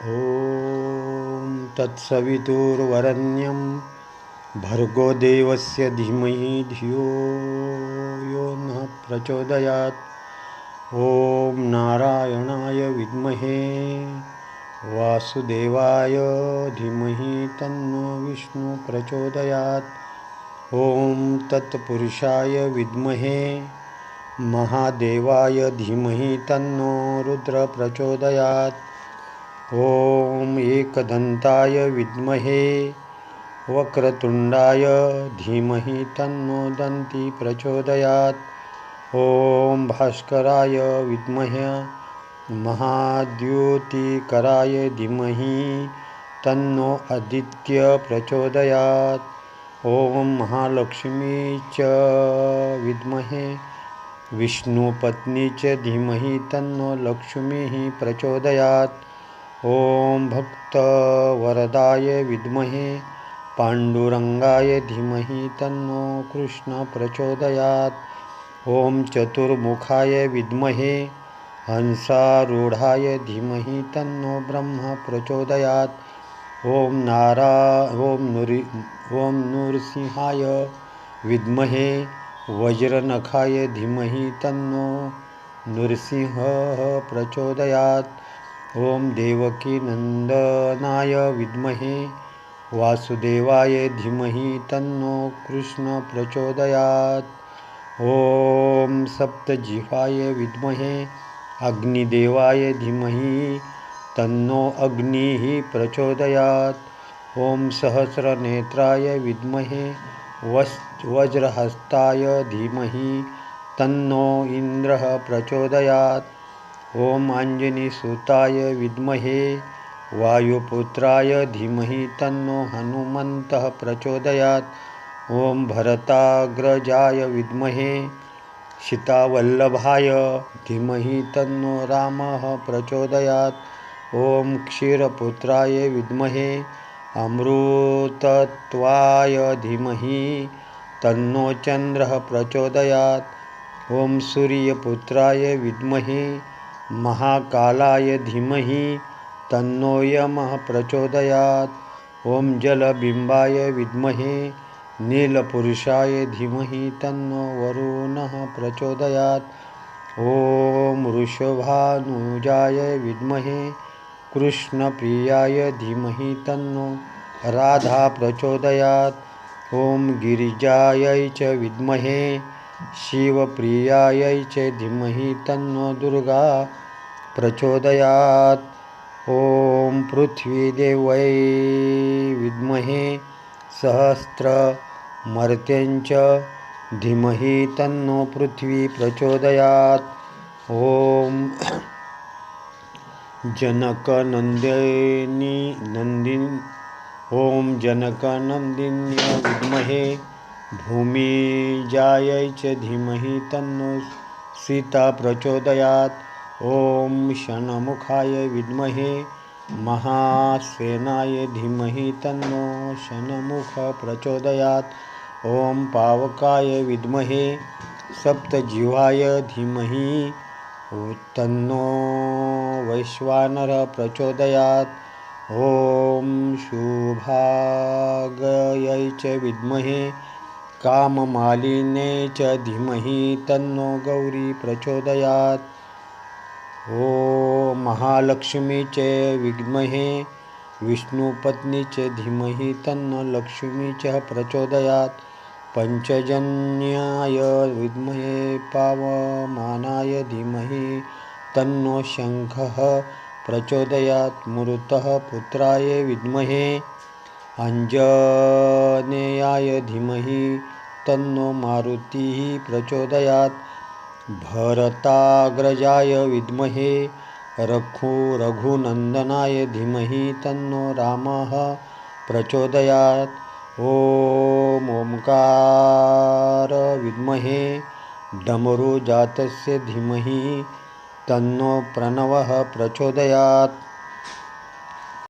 ॐ तत्सवितुर्वरण्यं भर्गो देवस्य धीमहि धियो यो नः प्रचोदयात्। ॐ नारायणाय विद्महे, वासुदेवाय धीमहि तन्नो विष्णु प्रचोदयात्। ॐ तत्पुरुषाय विद्महे, महादेवाय धीमहि तन्नो रुद्र प्रचोदयात्। ॐ विद्महे, वक्रतुण्डाय धीमहि तन्नो दन्ति प्रचोदयात्। ॐ भास्कराय विद्महे, महाद्योतिकराय धीमहि तन्नो आदित्य प्रचोदयात्। ॐ महालक्ष्मी च विद्महे, विष्णुपत्नी च धीमहि तन्नो लक्ष्मीः प्रचोदयात्। ॐ भक्तवरदाय विद्महे पाण्डुरङ्गाय धीमहि तन्नो कृष्ण प्रचोदयात्। ॐ चतुर्मुखाय विद्महे, हंसारूढाय धीमहि तन्नो ब्रह्म प्रचोदयात्। ॐ नारा ॐ नुरि ॐ नृसिंहाय विद्महे, वज्रनखाय धीमहि तन्नो नृसिंहः प्रचोदयात्। ॐ देवकीनन्दनाय विद्महे, वासुदेवाय धीमहि, तन्नो कृष्ण प्रचोदयात्। ॐ सप्तजिह्वाय विद्महे, अग्निदेवाय धीमहि, तन्नो अग्निः प्रचोदयात्। ॐ सहस्रनेत्राय विद्महे, वस्, वज्रहस्ताय धीमहि, तन्नो इन्द्रः प्रचोदयात्। ॐ आञ्जनीसुताय विद्महे, वायुपुत्राय धीमहि तन्नो हनुमन्तः प्रचोदयात्। ॐ भरताग्रजाय विद्महे, सीतावल्लभाय धीमहि तन्नो रामः प्रचोदयात्। ॐ क्षीरपुत्राय विद्महे, अमृतत्वाय धीमहि तन्नो चन्द्रः प्रचोदयात्। ॐ सूर्यपुत्राय विद्महे महाकालाय धीमहि तन्नो यमः प्रचोदयात्। ॐ जलबिम्बाय विद्महे धीमहि तन्नो वरुणः प्रचोदयात्। ॐ वृषभानुजाय विद्महे कृष्णप्रियाय धीमहि तन्नो राधा प्रचोदयात्। ॐ गिरिजायै च विद्महे शिवप्रियायै च धीमहि तन्नो दुर्गा प्रचोदयात्। ॐ पृथ्वीदेवै विद्महे सहस्रमर्त्यञ्च धीमहि तन्नो पृथ्वी प्रचोदयात्। ॐ जनकनन्दिनी नन्दिन् ॐ जनकनन्दिन्य विद्महे भूमिजायै च धीमहि तन्नो सीता प्रचोदयात्। ॐ शनमुखाय विद्महे, महासेनाय धीमहि तन्नो शनमुख प्रचोदयात्। ॐ पावकाय विद्महे, सप्तजिह्वाय धीमहि, तन्नो वैश्वानर प्रचोदयात्। ॐ शुभागयै च काममालिने च धीमहि तन्नो गौरी प्रचोदयात्। ॐ महालक्ष्मी च विद्महे, विष्णुपत्नी च धीमहि तन्नो लक्ष्मी च प्रचोदयात्। पञ्चजन्याय विद्महे, पावमानाय धीमहि तन्नो शङ्खः प्रचोदयात्। मरुतः पुत्राय विद्महे अञ्जनेयाय धीमहि, तन्नो मारुतिः प्रचोदयात्। भरताग्रजाय विद्महे, रघु रघुनन्दनाय धीमहि, तन्नो रामः प्रचोदयात्। ॐ ओंकार विद्महे, डमरुजातस्य धीमहि, तन्नो प्रणवः प्रचोदयात्।